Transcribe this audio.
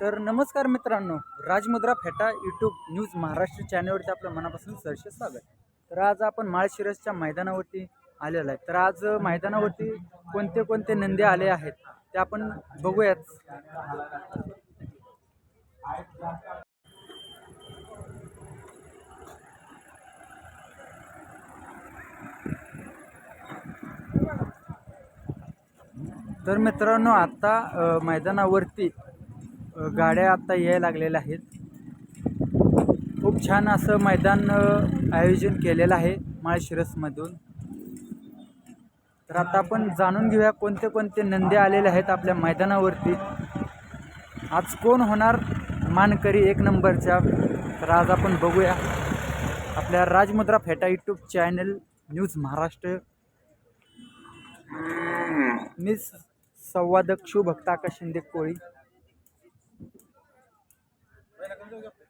तर नमस्कार मित्रांनो राजमुद्रा फेटा यूट्यूब न्यूज महाराष्ट्र चॅनलवरती आपलं मनापासून सरसे स्वागत. तर आज आपण माळशिरसच्या मैदानावरती आलेलो आहे. तर आज मैदानावरती कोणते कोणते नंदी आले आहेत ते आपण बघूयात. तर मित्रांनो आता मैदानावरती गाड्या आता यायला लागलेल्या आहेत. खूप छान असं मैदान आयोजन केलेलं आहे माळशिरसमधून. तर आता आपण जाणून घेऊया कोणते कोणते नंदी आलेले आहेत आपल्या मैदानावरती. आज कोण होणार? मानकरी एक नंबरच्या तर आज आपण बघूया आपल्या राजमुद्रा फेटा यूट्यूब चॅनल न्यूज महाराष्ट्र. मी संवादक शिवभक्त आकाश शिंदे कोळी. যোগাযোগ